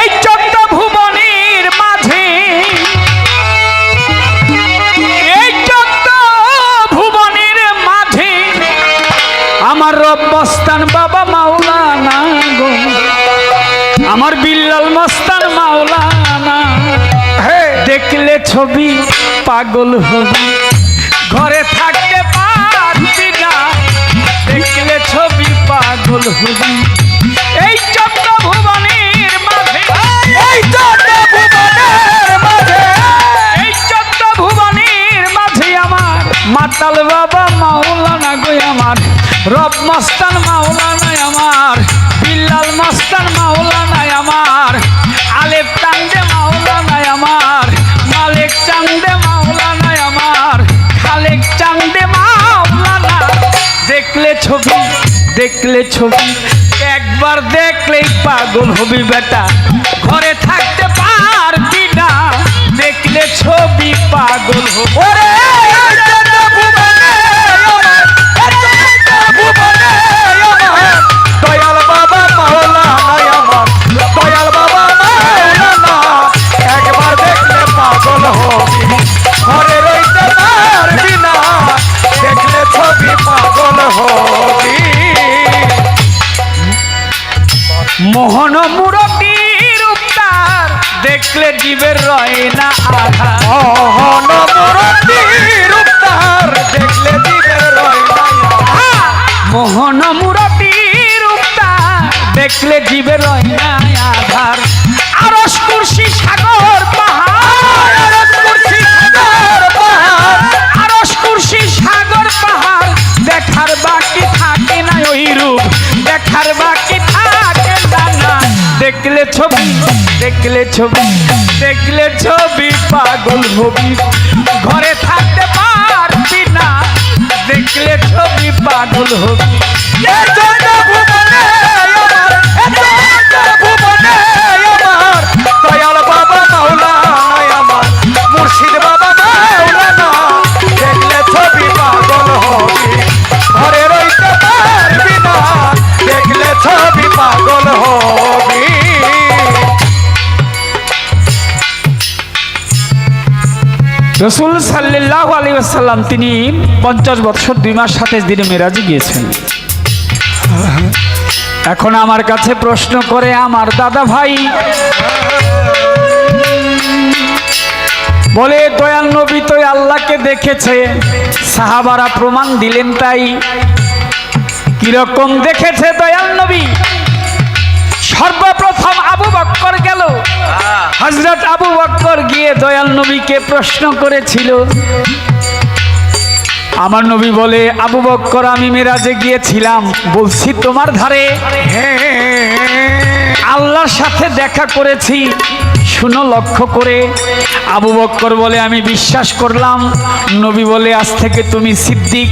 এই চোদ্দ ভুবনের মাঝে এই চোদ্দ ভুবনের মাঝে আমার বাবা মাওলানা গো। আমার বিল্লাল মস্তান মাওলানা হে। দেখলে ছবি পাগল হবি। ঘরে থাকতে পারছি না দেখলে ছবি পাগল হবি। মাতাল বাবা মাওলানা গো আমার রব মস্তান মাওলানা আমার বিল্লাল মস্তান মাওলানা আমার আলেপ চান্দে মাওলানা আমার মালিক চান্দে মাওলানা আমার খালেক চান্দে মাওলানা। দেখলে ছবি দেখলে ছবি, একবার দেখলেই পাগল হবি বেটা। ঘরে থাকতে পারবি না, দেখলে ছবি পাগল হবি। ওরে দেখলে না মোহন মুরতির উত্তার দেখলে জীবের রয় না মোহন মুরতির উত্তার দেখলে দিবের রয় না মোহন মুরতির উত্তার দেখলে জীবের রয় না ছবি, দেখলে ছবি, পাগল হবি। ঘরে থাকতে পারবি না, দেখলে ছবি, পাগল হবি। এ চন্দ্র রসুল সাল্লাহ আলী আসাল্লাম তিনি পঞ্চাশ বছর দুই মাস সাতাশ দিনে মেরাজে গিয়েছেন। এখন আমার কাছে প্রশ্ন করে, আমার দাদা ভাই? বলে, দয়াল নবী তো আল্লাহকে দেখেছে, সাহাবারা প্রমাণ দিলেন তাই। কীরকম দেখেছে দয়াল নবী? সর্বপ্রথম আবু বক্কর গেল। হজরত আবু বক্কর গিয়ে দয়াল নবীকে প্রশ্ন করেছিল। আমার নবী বলে আবু বক্কর আমি মেরাজে গিয়েছিলাম। বলছি তোমার ধারে আল্লাহর সাথে দেখা করেছি। শুনো লক্ষ্য করে। আবু বক্কর বলে আমি বিশ্বাস করলাম। নবী বলে আজ থেকে তুমি সিদ্দিক।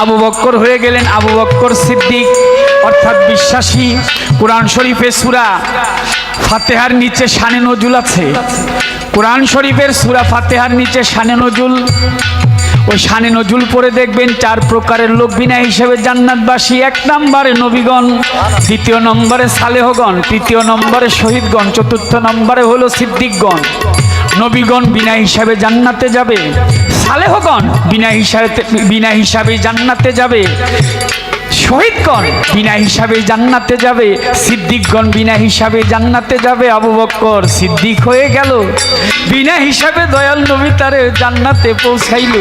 আবু বক্কর হয়ে গেলেন আবু বক্কর সিদ্দিক। অর্থাৎ বিশ্বাসী কোরআন শরীফে সুরা ফাতেহার নিচে শানে নজুল আছে। কোরআন শরীফের সুরা ফাতেহার নিচে শানে নজুল। ওই শানে নজুল পরে দেখবেন চার প্রকারের লোক বিনা হিসেবে জান্নাতবাসী। এক নম্বরে নবীগণ, দ্বিতীয় নম্বরে সালেহগণ, তৃতীয় নম্বরে শহীদগণ, চতুর্থ নম্বরে হলো সিদ্দিকগণ। নবীগণ বিনা হিসাবে জান্নাতে যাবে। সালেহগণ বিনা হিসাবে বিনা হিসাবে জান্নাতে যাবে। শহীদগণ বিনা হিসাবে জান্নাতে যাবে। সিদ্দিকগণ বিনা হিসাবে জান্নাতে যাবে। আবু বক্কর সিদ্দিক হয়ে গেল। বিনা হিসাবে দয়াল নবী তারে জান্নাতে পৌঁছাইল।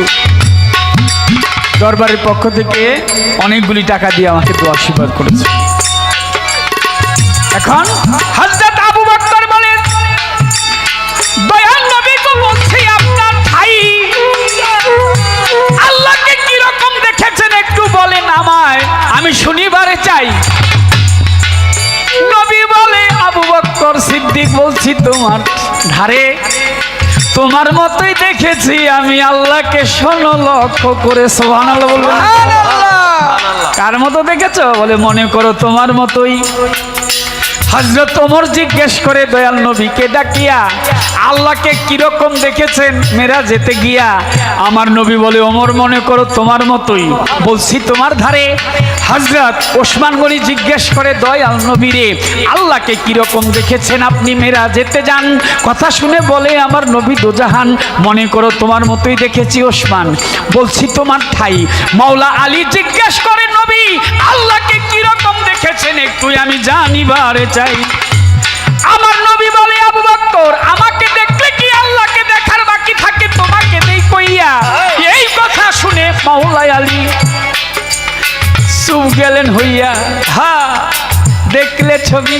দরবারের পক্ষ থেকে অনেকগুলি টাকা দিয়ে আমাকে তো আশীর্বাদ করেছে। এখন হযরত শুনিবারে চাই। নবী বলে আবু বক্কর সিদ্দিক বলছি তোমার ধারে তোমার মতোই দেখেছি আমি আল্লাহকে শোনো লক্ষ্য করে বলব কার মতো দেখেছ? বলে মনে করো তোমার মতোই। হজরত ওমর জিজ্ঞেস করে দয়াল নবীকে ডাকিয়া আল্লাহকে কীরকম দেখেছেন? মেরা যেতে গিয়া আমার নবী বলে, ওমর, মনে করো তোমার মতোই। বলছি, তোমার ধারে? হজরত ওসমান গনি জিজ্ঞেস করে দয় দয়াল নবীরে আল্লাহকে কীরকম দেখেছেন আপনি মেরা যেতে যান? কথা শুনে বলে, আমার নবী দোজাহান, মনে করো তোমার মতোই দেখেছি ওসমান। বলছি, তোমার ঠাই? মাওলা আলী জিজ্ঞেস করে, নবী, আল্লাহকে কীরকম দেখেছেন একটু আমি জানিবারে চাই। আমার নবী বলে, আবু বক্কর, আমাকে চুপ হইয়া, হা, দেখলে ছবি,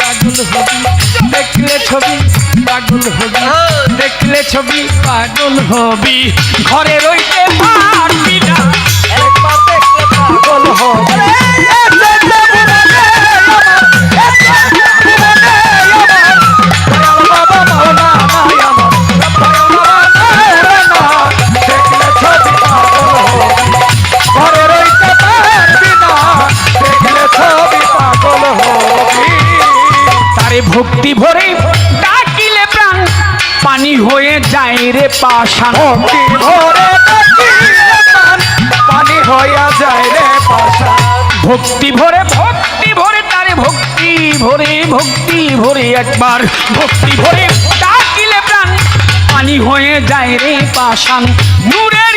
পাগল হবি, দেখলে ছবি, পাগল হবি, দেখলে ছবি, পাগল হবি। ঘরে রইতে পারবি না একবার ডাকিলে প্রাণ পানি হয়ে যায় রে পাশান ভক্তি ভরে পানি হইয়া যায় রে পাশা ভক্তি ভরে ভক্তি ভরে তারে ভক্তি ভরে ভক্তি ভরে একবার। ভক্তি ভরে ডাকিলে প্রাণ পানি হয়ে যায় রে পাশান নূরের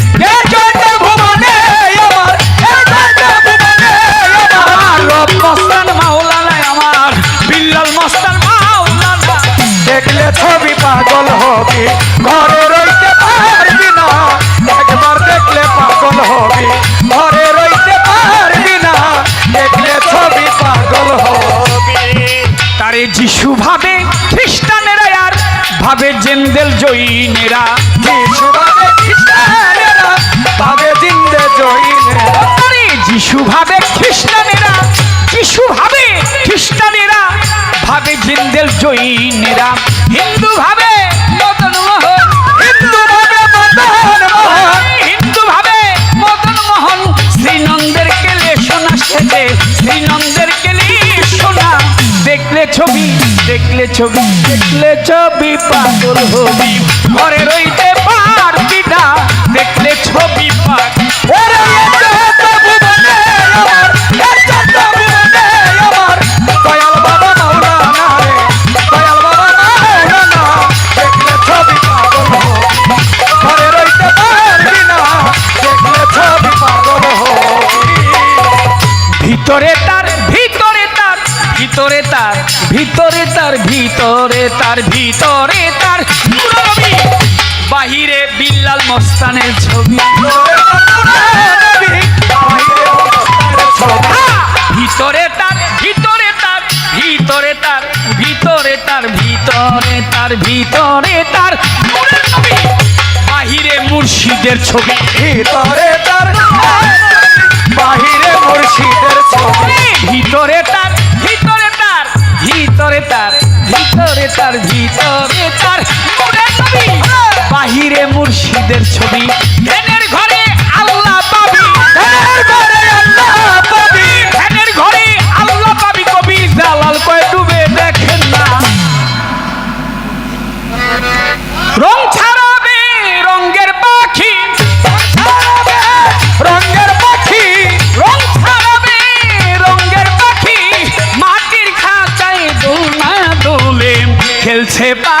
তারে যিশু ভাবে, খ্রিস্টানেরা আর ভাবে জেন্দেল জৈনেরা। যিশু ভাবে, খ্রিস্টানেরা, ভাবে জেন্দেল জৈনেরা। আরে যিশু ভাবে, খ্রিস্টানেরা, যিশু ভাবে, খ্রিস্টানেরা, ভাবে জিন্দেল জৈনেরা। হিন্দু ভাবে দেখলে ছবি দেখলে ছবি পাগল হবি। ঘরে রইতে ভিতরে, তার ভিতরে তার। বাহিরে বিল্লাল মস্তানের ছবি। ভিতরে তার ভিতরে তার ভিতরে তার ভিতরে তার ভিতরে তার ভিতরে তার বাহিরে মুর্শিদের ছবি। ভিতরে ¡Hey, pa!